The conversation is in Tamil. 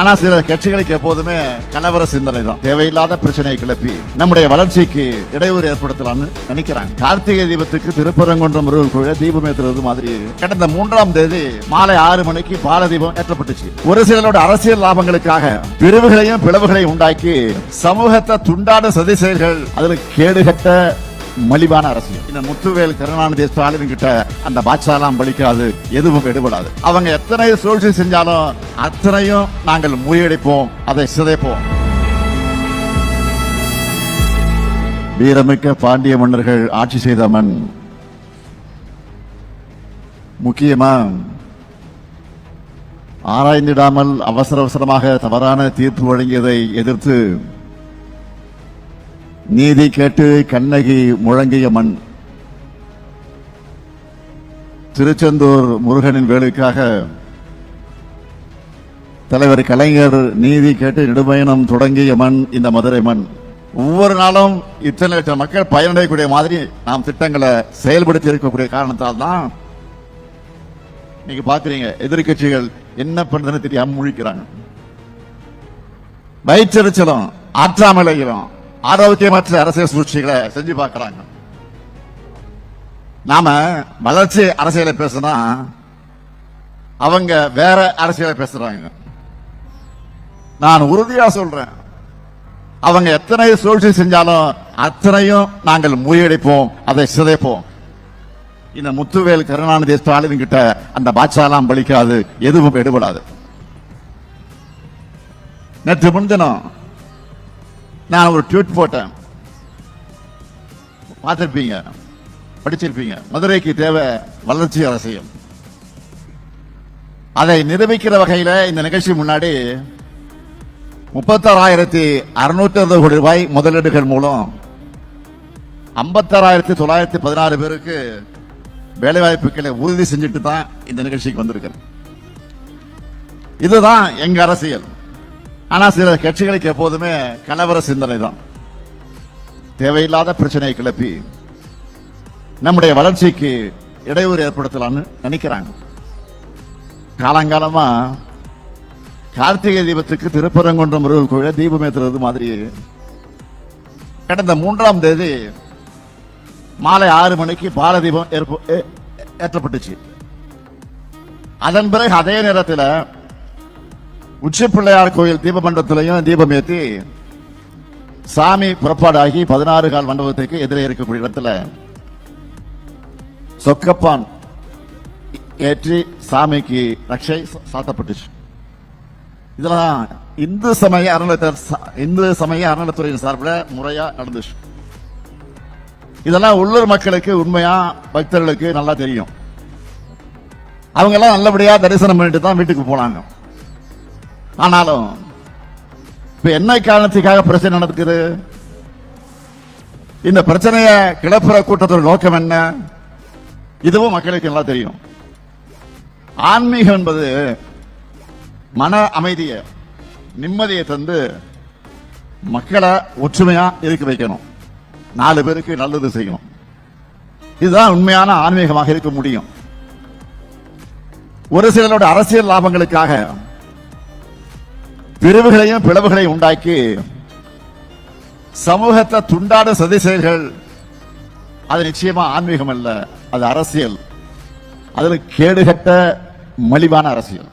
ஆனா சில கட்சிகளுக்கு எப்போதுமே கலவர சிந்தனை தான். தேவையில்லாத பிரச்சனையை கிளப்பி நம்முடைய வளர்ச்சிக்கு இடையூறு ஏற்படுத்தலாம்னு நினைக்கிறாங்க. கார்த்திகை தீபத்துக்கு திருப்பரங்குன்றம் முருகன் கோயில தீபம் ஏற்றுறது மாதிரி கடந்த மூன்றாம் தேதி மாலை ஆறு மணிக்கு பால தீபம் ஏற்றப்பட்டுச்சு. ஒரு சிலரோட அரசியல் லாபங்களுக்காக பிரிவுகளையும் பிளவுகளையும் உண்டாக்கி சமூகத்தை துண்டாட சதி செயல்கள் அதில் கேடுகட்ட மலிவான அரசியல். இந்த முத்துவேல் கருணாநிதி ஸ்டாலின் கிட்ட அந்த பாட்சாலாம் பலிக்காது எதுவும் எடுபடாது அவங்க எத்தனை சூழ்ச்சி செஞ்சாலும் அத்தனையும் நாங்கள் முறியடிப்போம் அதை சிதைப்போம். வீரமிக்க பாண்டிய மன்னர்கள் ஆட்சி செய்த மண். முக்கியமா ஆராய்ந்திடாமல் அவசர அவசரமாக தவறான தீர்ப்பு வழங்கியதை எதிர்த்து நீதி கேட்டு கண்ணகி முழங்கிய மண். திருச்செந்தூர் முருகனின் வேலைக்காக தலைவர் கலைஞர் நீதி கேட்டு நெடுபயணம் தொடங்கிய மண் இந்த மதுரை மண். ஒவ்வொரு நாளும் இத்தனை லட்சம் மக்கள் பயனடையக்கூடிய மாதிரி நாம் திட்டங்களை செயல்படுத்தி இருக்கக்கூடிய காரணத்தால் தான் நீங்க பாக்குறீங்க எதிர்க்கட்சிகள் என்ன பண்றதுன்னு தெரியாம முழிக்கிறாங்க. வயிற்றெரிச்சலும் ஆற்றாமலைகளும் ஆரோக்கியமற்ற அரசியல் சூழ்ச்சிகளை செஞ்சு பார்க்கறாங்க. நாம வளர்ச்சி அரசியலை பேசினா அவங்க வேற அரசியலை பேசுறாங்க. நான் உறுதியா சொல்றேன். அவங்க எத்தனை சூழ்ச்சி செஞ்சாலும் அத்தனையும் நாங்கள் முறியடிப்போம் அதை சிதைப்போம். இந்த முத்துவேல் கருணாநிதி ஸ்டாலின் கிட்ட அந்த பாட்சாலாம் பலிக்காது எதுவும் எடுபடாது. நேற்று முன்தினம் நான் ஒரு ட்வீட் போட்டேன். பார்த்துருப்பீங்க. படிச்சிருப்பீங்க. மதுரைக்கு தேவை வளர்ச்சி அரசியல் அதை நிரூபிக்கிற வகையில் இந்த நிகழ்ச்சி முன்னாடி முப்பத்தாறாயிரத்தி அறுநூத்தி அறுபது கோடி ரூபாய் முதலீடுகள் மூலம் ஐம்பத்தாறாயிரத்தி தொள்ளாயிரத்தி பதினாறு பேருக்கு வேலைவாய்ப்புகளை உறுதி செஞ்சுட்டு தான் இந்த நிகழ்ச்சிக்கு வந்திருக்கிறேன். இதுதான் எங்க அரசியல். ஆனா சில கட்சிகளுக்கு எப்போதுமே கலவர சிந்தனை தான். தேவையில்லாத பிரச்சனையை கிளப்பி நம்முடைய வளர்ச்சிக்கு இடையூறு ஏற்படுத்தலாம்னு நினைக்கிறாங்க. காலங்காலமா கார்த்திகை தீபத்துக்கு திருப்பரங்குன்றம் முருகன் கோயில தீபம் ஏற்றுறது மாதிரி கடந்த மூன்றாம் தேதி மாலை ஆறு மணிக்கு பால தீபம் ஏற்றப்பட்டுச்சு. அதன் பிறகு அதே நேரத்தில் உச்சி பிள்ளையார் கோயில் தீபமண்டத்திலையும் தீபம் ஏற்றி சாமி புறப்பாடாகி பதினாறு கால் மண்டபத்துக்கு எதிரே இருக்கக்கூடிய இடத்துல சொக்கப்பான் ஏற்றி சாமிக்கு ரக்ஷை சாத்தப்பட்டுச்சு. இதெல்லாம் இந்து சமய அறநிலையத்தார் சா- இந்து சமய அறநிலையத்துறையின் சார்பில் முறையா நடந்துச்சு. இதெல்லாம் உள்ளூர் மக்களுக்கு உண்மையா பக்தர்களுக்கு நல்லா தெரியும். அவங்க எல்லாம் நல்லபடியா தரிசனம் பண்ணிட்டு தான் வீட்டுக்கு போனாங்க. ஆனாலும் இப்ப என்ன காரணத்துக்காக பிரச்சனை நடக்குது? இந்த பிரச்சனையை கிளப்புற கூட்டத்தோட நோக்கம் என்ன? இதுவும் மக்களுக்கு நல்லா தெரியும். ஆன்மீகம் என்பது மன அமைதியை நிம்மதியை தந்து மக்களை ஒற்றுமையா இருக்க வைக்கணும். நாலு பேருக்கு நல்லது செய்யணும். இதுதான் உண்மையான ஆன்மீகமாக இருக்க முடியும். ஒரு சிலரோட அரசியல் லாபங்களுக்காக பிரிவுகளையும் பிளவுகளையும் உண்டாக்கி சமூகத்தை துண்டாட சதி செயல்கள் அது நிச்சயமா ஆன்மீகம் அல்ல அது அரசியல். அதுல கேடுகட்ட மலிவான அரசியல்.